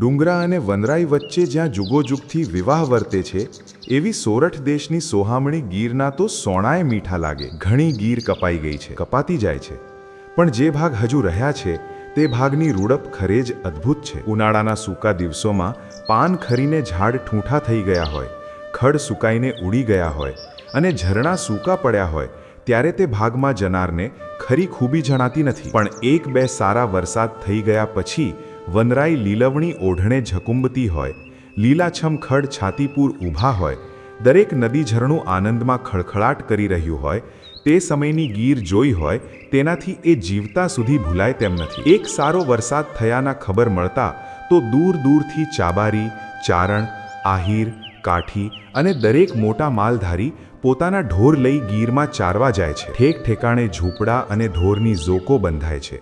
ડુંગરા અને વનરાઈ વચ્ચે જ્યાં જુગોજુગથી વિવાહ વર્તે છે, એવી સોરઠ દેશની સોહામણી ગીરના તો સોણાએ મીઠા લાગે. ઘણી ગીર કપાઈ ગઈ છે, કપાતી જાય છે. પણ જે ભાગ હજુ રહ્યા છે, તે ભાગની રૂડપ ખરે જ અદ્ભુત છે. ઉનાળાના સૂકા દિવસોમાં પાન ખરીને ઝાડ ઠૂંઠા થઈ ગયા હોય, ખડ સુકાઈને ઉડી ગયા હોય અને ઝરણા સૂકા પડ્યા હોય, ત્યારે તે ભાગમાં જનારને ખરી ખૂબી જણાતી નથી. પણ એક બે સારા વરસાદ થઈ ગયા પછી વનરાઈ લીલવણી ઓઢણે ઝકુંબતી હોય, લીલાછમ ખડ છાતીપુર ઊભા હોય, દરેક નદી ઝરણું આનંદમાં ખળખળાટ કરી રહ્યું હોય, તે સમયની ગીર જોઈ હોય, તેનાથી એ જીવતા સુધી ભૂલાય તેમ નથી. એક સારો વરસાદ થયાના ખબર મળતા તો દૂર દૂરથી ચાબારી, ચારણ, આહીર, કાઠી અને દરેક મોટા માલધારી પોતાના ઢોર લઈ ગીરમાં ચારવા જાય છે. ઠેક ઠેકાણે ઝૂંપડા અને ઢોરની ઝોકો બંધાય છે.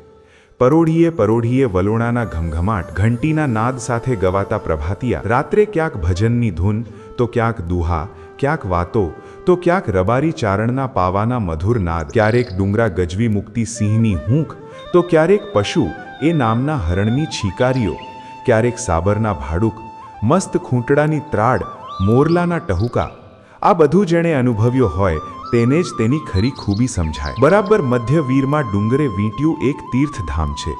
પરોઢીએ પરોઢીએ વલોણાના ઘમઘમાટ, ઘંટીના નાદ સાથે ગવાતા પ્રભાતિયા, રાત્રે ક્યાંક ભજનની ધૂન, તો ક્યાંક દુહા, ક્યાંક વાતો, તો ક્યાંક રબારી ચારણના પાવાના મધુર નાદ, ક્યારેક ડુંગરા ગજવી મુક્તિ સિંહની હૂંક, તો ક્યારેક પશુ, એ નામના હરણની છીકારીઓ, ક્યારેક સાબરના ભાડુક, મસ્ત ખૂંટડાની ત્રાડ, મોરલાના ટહુકા, આ બધું જેણે અનુભવ્યો હોય તેને જ તેની ખરી ખૂબી સમજાય. બરાબર મધ્ય વીરમાં ડુંગરે વીંટ્યું એક તીર્થધામ છે.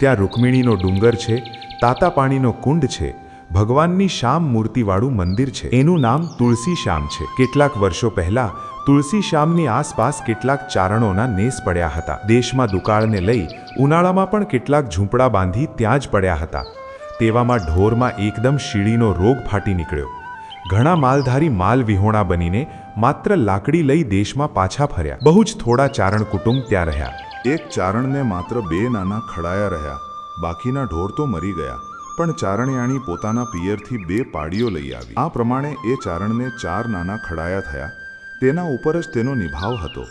ત્યાં રૂકમિણીનો ડુંગર છે તાતા પાણીનો કુંડ છે, ભગવાનની શ્યામ મૂર્તિવાળું મંદિર છે. એનું નામ તુલસી શ્યામ છે. કેટલાક વર્ષો પહેલા તુલસી શ્યામની આસપાસ કેટલાક ચારણોના નેસ પડ્યા હતા. દેશમાં દુકાળને લઈ ઉનાળામાં પણ કેટલાક ઝૂંપડા બાંધી ત્યાં જ પડ્યા હતા. તેવામાં ઢોરમાં એકદમ શીડીનો રોગ ફાટી નીકળ્યો. ઘણા માલધારી માલ વિહોણા બનીને માત્ર લાકડી લઈ દેશમાં પાછા ફર્યા. બહુ જ થોડા ચારણ કુટુંબ ત્યાં રહ્યા. એક ચારણને માત્ર બે નાના ખડાયા રહ્યા. બાકીના ઢોર તો મરી ગયા. પણ ચારણયાણી પોતાના પિયરથી બે પાડીઓ લઈ આવી. આ પ્રમાણે એ ચારણને ચાર નાના ખડાયા થયા. તેના ઉપર જ તેનો નિભાવ હતો.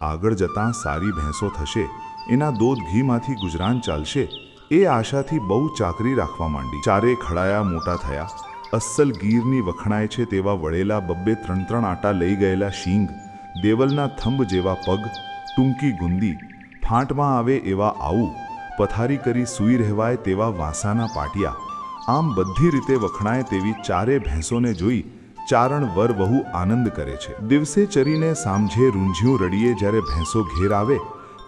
આગળ જતાં સારી ભેંસો થશે, એના દૂધ ઘીમાંથી ગુજરાન ચાલશે, એ આશાથી બહુ ચાકરી રાખવા માંડી. ચારે ખડાયા મોટા થયા. અસલ ગીરની વખણાય છે તેવા વળેલા બબ્બે ત્રણ ત્રણ આટા લઈ ગયેલા શીંગ, દેવલના થંભ જેવા પગ, ટૂંકી ગુંદી, ફાંટમાં આવે એવા આવું પથારી કરી સૂઈ રહેવાય તેવા વાંસાના પાટિયા. આમ બધી રીતે વખણાય તેવી ચારે ભેંસોને જોઈ ચારણ વર વહુ આનંદ કરે છે. દિવસે ચરીને સાંજે રૂંઝ્યું રડીએ જ્યારે ભેંસો ઘેર આવે,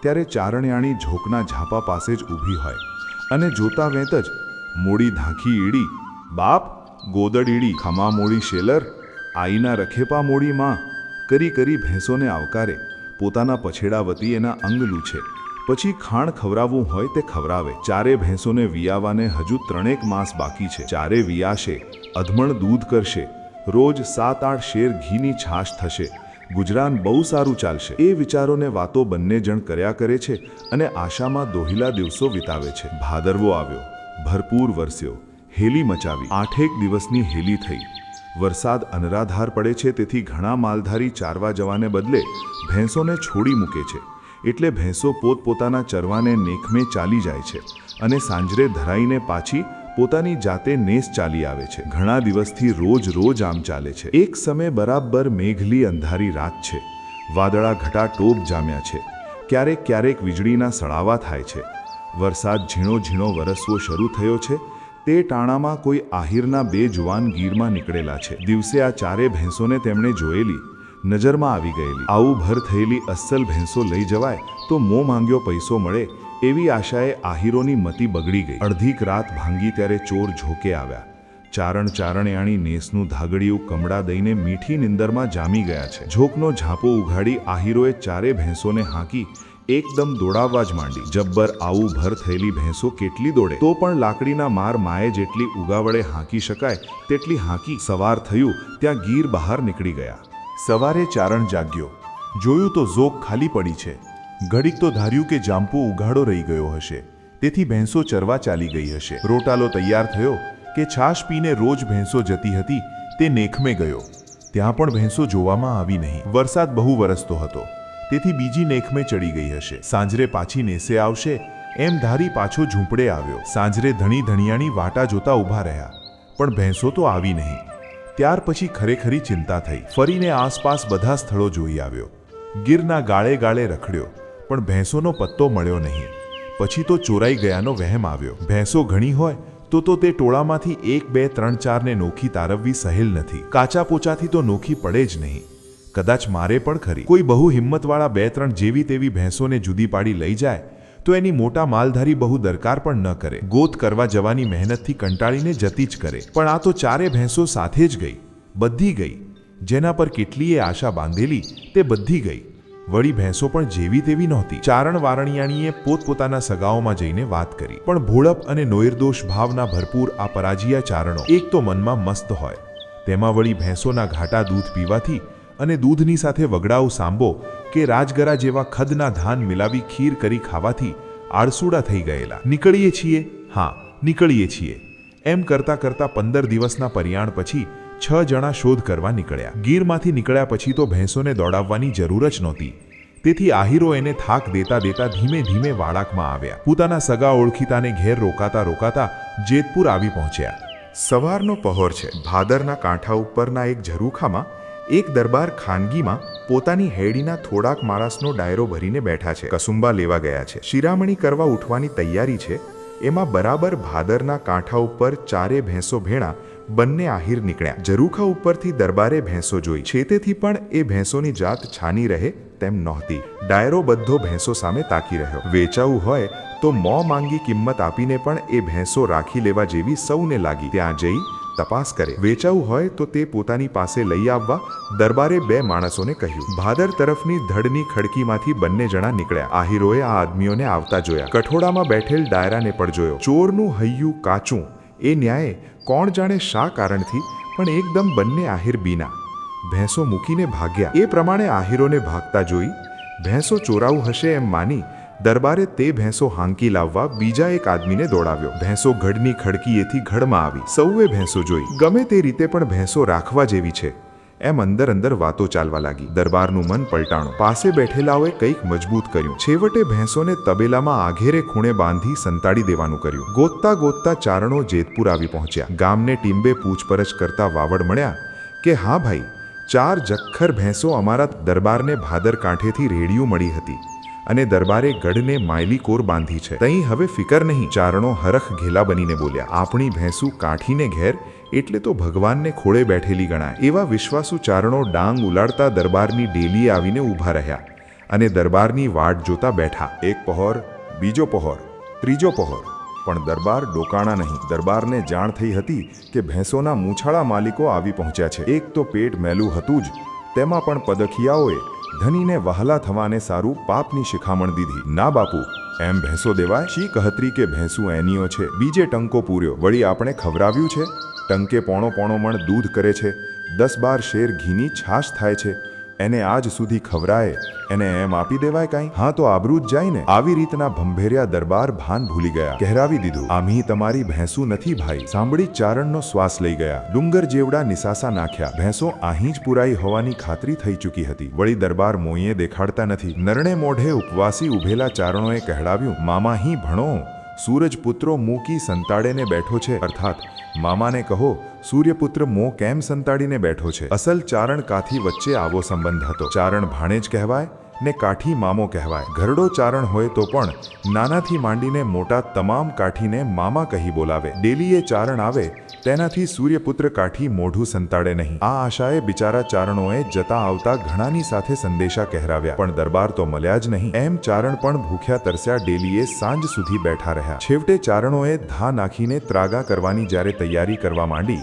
ત્યારે ચારણયાણી ઝોકના ઝાપા પાસે જ ઊભી હોય અને જોતા વેંત જ મોડી ધાંખી ઈડી, બાપ ગોદડીડી ખમામોળી શેલર, આઈના રખેપા મોડી માં કરી કરી ભેંસોને આવકારે. પોતાના પછેડા વતી એના અંગ લૂછે. પછી ખાણ ખવરાવવું હોય તે ખવરાવે. ચારે ભેંસોને વિયાવાને હજુ ત્રણેક માસ બાકી છે. ચારે વિયાશે, અધમણ દૂધ કરશે. રોજ સાત આઠ શેર ઘીની છાશ થશે. ગુજરાન બહુ સારું ચાલશે. એ વિચારોને વાતો બંને જણ કર્યા કરે છે અને આશામાં દોહિલા દિવસો વિતાવે છે. ભાદરવો આવ્યો. ભરપૂર વરસ્યો. હેલી મચાવી. આઠેક દિવસની હેલી થઈ. વરસાદ અનરાધાર પડે છે, તેથી ઘણા માલધારી ચારવા જવાને બદલે ભેંસોને છોડી મૂકે છે. એટલે ભેંસો પોતપોતાના ચરવાને નેખમે ચાલી જાય છે અને સાંજરે ધરાઈને પાછી પોતાની જાતે નેસ ચાલી આવે છે. ઘણા દિવસથી રોજ રોજ આમ ચાલે છે. એક સમય બરાબર મેઘલી અંધારી રાત છે. વાદળા ઘટા ટોપ જામ્યા છે. ક્યારેક ક્યારેક વીજળીના સળાવા થાય છે. વરસાદ ઝીણો ઝીણો વરસવો શરૂ થયો છે તે ટાણામાં કોઈ આહિરના બે જુવાન ગીરમાં નીકળેલા છે. દિવસે આ ચારે ભેંસોને તેમણે જોયેલી, નજરમાં આવી ગયેલી. આવું ભર થયેલી અસલ ભેંસો લઈ જવાય તો મો માંગ્યો પૈસો મળે એવી આશાએ આહિરોની મતી બગડી ગઈ. અડધીક રાત ભાંગી ત્યારે ચોર ઝોકે આવ્યા. ચારણ ચારણયાણી નેસનું ધાગડિયું કમડા દઈને મીઠી નિંદરમાં જામી ગયા છે. ઝોકનો ઝાપો ઉઘાડી આહિરોએ ચારે ભેંસોને હાંકી એકદમ દોડાવવા જ માંડી. જબ્બર આવું ભર થયેલી ભેંસો કેટલી દોડે? તો પણ લાકડીના માર માએ જેટલી ઉગાવળે હાંકી શકાય, તેટલી હાંકી સવાર થયું, ત્યાં ગીર બહાર નીકળી ગયા. સવારે ચારણ જાગ્યો. જોયું તો ઝોક ખાલી પડી છે. ઘડીક તો ધાર્યું કે જાંપુ ઉઘાડો રહી ગયો હશે. તેથી ભેંસો ચરવા ચાલી ગઈ હશે. રોટાલો તૈયાર થયો કે છાશ પીને રોજ ભેંસો જતી હતી, તે નેખમે ગયો. ત્યાં પણ ભેંસો જોવામાં આવી નહીં. વરસાદ બહુ વરસતો હતો. તેથી બીજી નેખમે ચડી ગઈ હશે. સાંજરે પાછી નેસે આવશે, એમ ધારી પાછો ઝૂંપડે આવ્યો. સાંજરે ધણી ધણિયાણી વાટા જોતા ઊભા રહ્યા, પણ ભેંસો તો આવી નહીં. ત્યાર પછી ખરેખરી ચિંતા થઈ. ફરીને આસપાસ બધા સ્થળો જોઈ આવ્યો. ગીરના ગાળે ગાળે રખડ્યો, પણ ભેંસોનો પત્તો મળ્યો નહીં. પછી તો ચોરાઈ ગયાનો વહેમ આવ્યો. ભેંસો ઘણી હોય, તો તો તે ટોળામાંથી એક, બે, ત્રણ, ચારને નોખી તારવવી સહેલ નથી. કાચા પોચાથી તો નોખી પડે જ નહીં. કદાચ મારે પણ ખરી. કોઈ બહુ હિંમતવાળા બે ત્રણ જેવી તેવી ભેંસોને જુદી પાડી લઈ જાય, તો એની મોટા માલધારી બહુ દરકાર પણ ન કરે. ગોત કરવા જવાની મહેનતથી કંટાળીને જતી જ કરે. પણ આ તો ચારે ભેંસો સાથે જ ગઈ, બધી ગઈ. જેના પર કેટલીય આશા બાંધેલી, તે બધી ગઈ. વળી ભેંસો પણ જેવી તેવી નહોતી. ચારણ વારણિયાણીએ પોતપોતાના સગાઓમાં જઈને વાત કરી. પણ ભોળપ અને નોયર્દોષ ભાવના ભરપૂર આ પરાજિયા ચારણો એક તો મનમાં મસ્ત હોય. તેમાં વળી ભેંસોના ઘાટા દૂધ પીવાથી અને દૂધની સાથે વગડાઉ સાંબો કે રાજગરા જેવા ખદના ધાન મિલાવી ખીર કરી ખાવાથી આળસુડા થઈ ગયેલા. નીકળીએ છીએ? હા, નીકળીએ છીએ. એમ કરતા કરતા પંદર દિવસના પરિયાણ પછી છ જણા શોધ કરવા નીકળ્યા. ગીરમાંથી નીકળ્યા પછી તો ભેંસોને દોડાવવાની જરૂર જ નહોતી. તેથી આહીરો એને થાક દેતા દેતા ધીમે ધીમે વાળાકમાં આવ્યા. પોતાના સગા ઓળખીતાને ઘેર રોકાતા રોકાતા જેતપુર આવી પહોંચ્યા. સવારનો પહોર છે. ભાદરના કાંઠા ઉપરના એક ઝરૂખામાં એક દરબાર ખાનગીમાં પોતાની હેડીના થોડાક માણસનો ડાયરો ભરીને બેઠા છે. કસુંબા લેવા ગયા છે. શિરામણી કરવા ઉઠવાની તૈયારી છે. એમાં બરાબર ભાદરના કાંઠા ઉપર ચારે ભેંસો ભેણા બંને આહિર નીકળ્યા. જરૂખા ઉપરથી દરબારે ભેંસો જોઈ. છેતેથી પણ એ ભેંસોની જાત છાની રહે તેમ નહોતી. ડાયરો બધો ભેંસો સામે તાકી રહ્યો. વેચાવું હોય તો મોં માંગી કિંમત આપીને પણ એ ભેંસો રાખી લેવા જેવી સૌને લાગી. ત્યાં જઈ તપાસ કરે. વેચાવું હોય તો તે પોતાની પાસે લઈ આવવા દરબારે બે માણસોને કહ્યું. ભાદર તરફની ધડની ખડકીમાંથી બંને જણા નીકળ્યા. આહિરોએ આ આદમીઓને આવતા જોયા. કઠોડામાં બેઠેલ ડાયરાને પણ જોયો. ચોરનું હૈયું કાચું. એ ન્યાય કોણ જાણે શા કારણથી પણ એકદમ બંને આહિર બીના. ભેંસો મૂકીને ભાગ્યા. એ પ્રમાણે આહિરોને ભાગતા જોઈ ભેંસો ચોરાવું હશે એમ માની દરબારે તે ભેંસો હાંકી લાવવા બીજા એક આદમીને દોડાવ્યો. ભેંસો ઘડની ખડકીએથી ઘડમાં આવી. સૌએ ભેંસો જોઈ. ગમે તે રીતે પણ ભેંસો રાખવા જેવી છે. એમ અંદર અંદર વાતો ચાલવા લાગી. દરબારનું મન પલટાણું. પાસે બેઠેલાઓએ કંઈક મજબૂત કર્યું. છેવટે ભેંસોને તબેલામાં આઘેરે ખૂણે બાંધી સંતાડી દેવાનું કર્યું. ગોતતા ગોતતા ચારણો જેતપુર આવી પહોંચ્યા. ગામને ટીમ્બે પૂછપરછ કરતા વાવડ મળ્યા કે, હા ભાઈ, ચાર જખ્ખર ભેંસો અમારા દરબારને ભાદર કાંઠેથી રેડિયું મળી હતી. અને દરબારે ગઢને માયલી કોર બાંધી છે. તહીં હવે ફિકર નહીં. ચારણો હરખ ઘેલા બનીને બોલ્યા, આપણી ભેંસું કાઠીને ઘેર, એટલે તો ભગવાનને ખોળે બેઠેલી ગણાય. એવા વિશ્વાસુ ચારણો ડાંગ ઉલાડતા દરબારની ડેલીએ આવીને ઊભા રહ્યા અને દરબારની વાટ જોતા બેઠા. એક પહોર, બીજો પહોર, ત્રીજો પહોર. પણ દરબાર ડોકાણા નહીં. દરબારને જાણ થઈ હતી કે ભેંસોના મૂછાળા માલિકો આવી પહોંચ્યા છે. એક તો પેટ મેલું હતું જ, તેમાં પણ પદખિયાઓએ ધનીને વહાલા થવાને સારું પાપની શિખામણ દીધી. ના બાપુ, એમ ભેંસો દેવાય? શી કહતરી કે ભેંસું એનીઓ છે? બીજે ટંકો પૂર્યો. વળી આપણે ખવરાવ્યું છે? ટંકે પોણો પોણો મણ દૂધ કરે છે. દસ બાર શેર ઘીની છાશ થાય છે. એને આજ સુધી ખવરાય, એને એમ આપી દેવાય કાંઈ? હા તો આબરૂ જ જાય ને આવી રીતના ભંભેર્યા દરબાર ભાન ભૂલી ગયા. કહેરાવી દીધું, આમી તમારી ભેંસું નથી ભાઈ. સાંભળી ચારણનો શ્વાસ લઈ ગયા. ડુંગર જેવડા નિસાસા નાખ્યા. ભેંસો અહીં જ પુરાઈ હોવાની ખાતરી થઈ ચૂકી હતી. વળી દરબાર મોઈએ દેખાડતા નથી. નરણે મોઢે ઉપવાસી ઉભેલા ચારણોએ કહેડાવ્યું, મામા હી ભણો. સૂરજપુત્રો મૂકી સંતાડેને બેઠો છે, અર્થાત મામાને કહો સૂર્યપુત્ર મો કેમ સંતાડીને બેઠો છે? અસલ ચારણ કાથી વચ્ચે આવો સંબંધ હતો. ચારણ ભાણેજ કહેવાય ને કાઠી મામો કહેવાય. ઘરડો ચારણ હોય તો પણ નાનાથી માંડીને મોટા તમામ કાઠીને મામા કહી બોલાવે. ડેલીએ ચારણ આવે તેનાથી સૂર્યપુત્ર કાઠી મોઢું સંતાડે નહીં. આ આશાએ બિચારા ચારણોએ જતા આવતા ઘણાની સાથે સંદેશા કહેરાવ્યા, પણ દરબાર તો મળ્યા જ નહીં. એમ ચારણ પણ ભૂખ્યા તરસ્યા ડેલીએ સાંજ સુધી બેઠા રહ્યા. છેવટે ચારણોએ ધા નાખીને ત્રાગા કરવાની જ્યારે તૈયારી કરવા માંડી,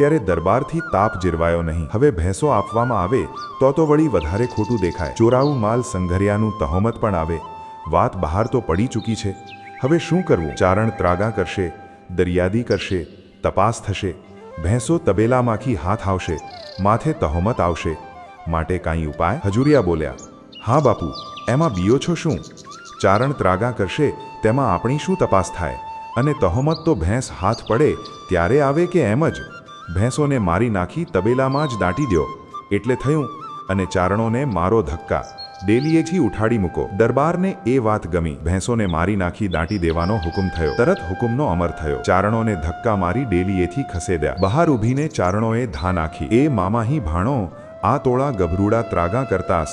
ત્યારે દરબારથી તાપ જીરવાયો નહીં. હવે ભેંસો આપવામાં આવે, તો તો વળી વધારે ખોટું દેખાય. ચોરાવું માલ સંઘરિયાનું તહોમત પણ આવે. વાત બહાર તો પડી ચૂકી છે. હવે શું કરવું? ચારણ ત્રાગા કરશે, દરિયાદી કરશે તપાસ થશે. ભેંસો તબેલામાંથી હાથ આવશે. માથે તહોમત આવશે. માટે કાંઈ ઉપાય? હજુરિયા બોલ્યા, હા બાપુ, એમાં બીઓ છો શું? ચારણ ત્રાગા કરશે, તેમાં આપણી શું તપાસ થાય? અને તહોમત તો ભેંસ હાથ પડે, ત્યારે આવે કે એમ જ? ભેંસોને મારી નાખી તબેલામાં જ દાટી દ્યો. એટલે થયું, અને ચારણોને મારો ધક્કા. ડેલીએથી ઉઠાડી મૂકો. દરબારને એ વાત ગમી. ભેંસોને મારી નાખી દાંટી દેવાનો હુકમ થયો. તરત હુકમનો અમર થયો. ચારણોને ધક્કા મારી ડેલીએથી ખસેડ્યા બહાર ઊભીને ચારણોએ ધા નાખી. એ મામાહી ભાણો, આ તોળા ગભરૂડા ત્રાગા કરતાસ.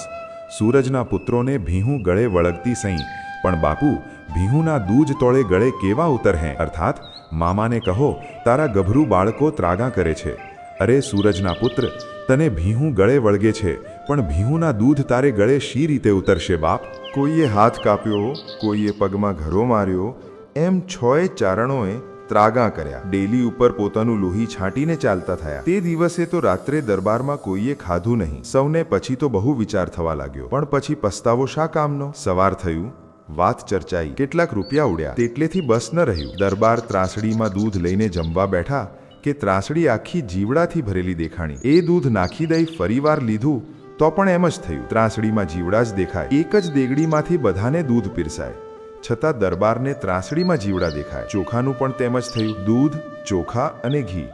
સૂરજના પુત્રોને ભીહું ગળે વળગતી સઈ પણ બાપુ, ભીહુના દૂજ તોળે ગળે કેવા ઉતર હે? અર્થાત, મામાને કહો, તારા ગભરું બાળકો ત્રાગા કરે છે. અરે સૂરજના પુત્ર, તને ભીહું ગળે વળગે છે. પણ ભીહુંના દૂધ તારે ગળે શી રીતે ઉતરશે બાપ? કોઈએ હાથ કાપ્યો, કોઈએ પગમાં ઘરો માર્યો, એમ છોય ચારણોએ ત્રાગા કર્યા. ડેલી ઉપર પોતાનું લોહી છાંટીને ચાલતા થયા. તે દિવસે તો રાત્રે દરબારમાં કોઈએ ખાધું નહીં. સૌને પછી તો બહુ વિચાર થવા લાગ્યો. પણ પછી પસ્તાવો શા કામનો? સવાર થયું, વાત ચર્ચાઈ. કેટલાક રૂપિયા ઉડ્યા. તેટલેથી બસ ન રહ્યું. દરબાર ત્રાસડીમાં દૂધ લઈને જમવા બેઠા કે ત્રાસડી આખી જીવડાથી ભરેલી દેખાણી. એ દૂધ નાખી દઈ ફરીવાર લીધું તો પણ એમ જ થયું. ત્રાસડીમાં જીવડા જ દેખાય. એક જ દેગડીમાંથી બધાને દૂધ પીરસાય. છતાં દરબારને ત્રાસડીમાં જીવડા દેખાય. ચોખાનું પણ તેમ જ થયું. દૂધ, ચોખા અને ઘી.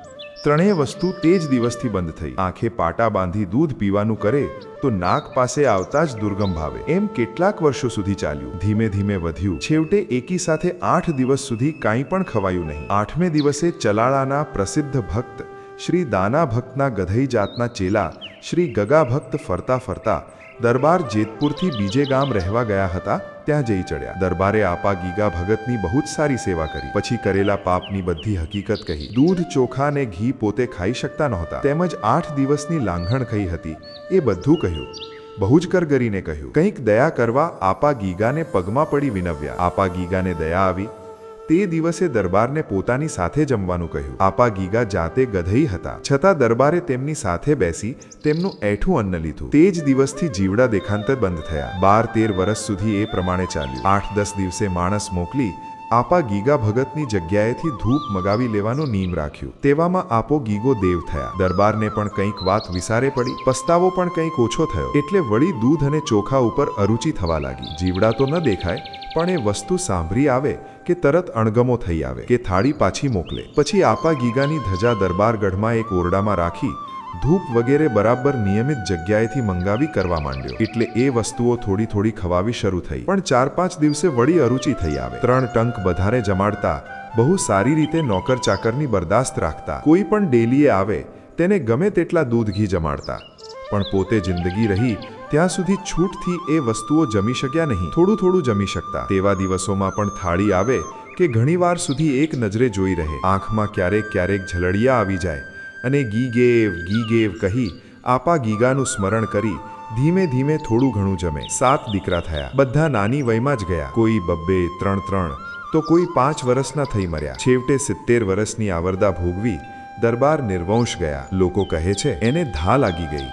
ત્રણેય વસ્તુ તે જ દિવસથી બંધ થઈ. આંખે પાટા બાંધી દૂધ પીવાનું કરે, તો નાક પાસે આવતા જ દુર્ગમ ભાવે એમ કેટલાક વર્ષો સુધી ચાલ્યું. ધીમે ધીમે વધ્યું. છેવટે એકી સાથે આઠ દિવસ સુધી કાંઈ પણ ખવાયું નહીં. આઠમે દિવસે ચલાળાના પ્રસિદ્ધ ભક્ત શ્રી દાના ભક્તના ગધઈ જાતના ચેલા શ્રી ગગા ભક્ત ફરતા ફરતા દરબાર જેતપુરથી બીજે ગામ રહેવા ગયા હતા, ત્યાં જઈ ચડ્યા. દરબારે આપા ગીગા ભગતની બહુ જ સારી સેવા કરી. પછી કરેલા પાપની બધી હકીકત કહી. દૂધ, ચોખા ને ઘી પોતે ખાઈ શકતા નહોતા. તેમજ આઠ દિવસની લાંઘણ કહી હતી. એ બધું કહ્યું. બહુ જ કરગરીને કહ્યું. કંઈક દયા કરવા આપા ગીગાને પગમાં પડી વિનવ્યા. આપા ગીગાને દયા આવી. તે દિવસે દરબારને પોતાની સાથે જમવાનું કહ્યું. આપા ગીગા જાતે ગધઈ હતા. છતાં દરબારે તેમની સાથે બેસી તેમનું એઠું અન્ન લીધું. તે જ દિવસથી જીવડા દેખાંતર બંધ થયા. બાર તેર વર્ષ સુધી એ પ્રમાણે ચાલ્યું. આઠ દસ દિવસે માણસ મોકલી આપા ગીગા ભગતની જગ્યાએથી ધૂપ મગાવી લેવાનો નિયમ રાખ્યું. તેવામાં આપો ગીગો દેવ થયા. દરબારને પણ કંઈક વાત વિસારે પડી. પસ્તાવો પણ કંઈક ઓછો થયો. એટલે વળી દૂધ અને ચોખા ઉપર અરુચિ થવા લાગી. જીવડા તો ન દેખાય, પણ એ વસ્તુ સાંભળી આવે કે તરત અણગમો થઈ આવે, કે થાળી પાછી મોકલે. પછી આપા ગીગાની ધજા દરબારગઢમાં એક ઓરડામાં રાખી, ધૂપ વગેરે બરાબર નિયમિત જગ્યાએથી મંગાવી કરવા માંડ્યો. એટલે એ વસ્તુઓ થોડી થોડી ખવાવી શરૂ થઈ. પણ ચાર પાંચ દિવસે વળી અરુચિ થઈ આવે. ત્રણ ટંક બધારે જમાડતા, બહુ સારી રીતે નોકર ચાકરની બરદાસ્ત રાખતા. કોઈ પણ ડેલીએ આવે, તેને ગમે તેટલા દૂધ ઘી જમાડતા. પણ પોતે જિંદગી રહી, ત્યાં સુધી છૂટથી એ વસ્તુઓ જમી શક્યા નહીં. થોડું થોડું જમી શકતા. તેવા દિવસોમાં પણ થાળી આવે કે ઘણીવાર સુધી એક નજરે જોઈ રહે. આંખમાં ક્યારેક ક્યારેક ઝલડિયા આવી જાય અને ગી ગેવ ગી ગેવ કહી આપા ગીગાનું સ્મરણ કરી ધીમે ધીમે થોડું ઘણું જમે. સાત દીકરા થયા. બધા નાની વયમાં જ ગયા. કોઈ બબ્બે ત્રણ ત્રણ તો કોઈ પાંચ વર્ષના થઈ મર્યા. છેવટે સિત્તેર વર્ષની આવરદા ભોગવી દરબાર નિર્વંશ ગયા. લોકો કહે છે, એને ધા લાગી ગઈ.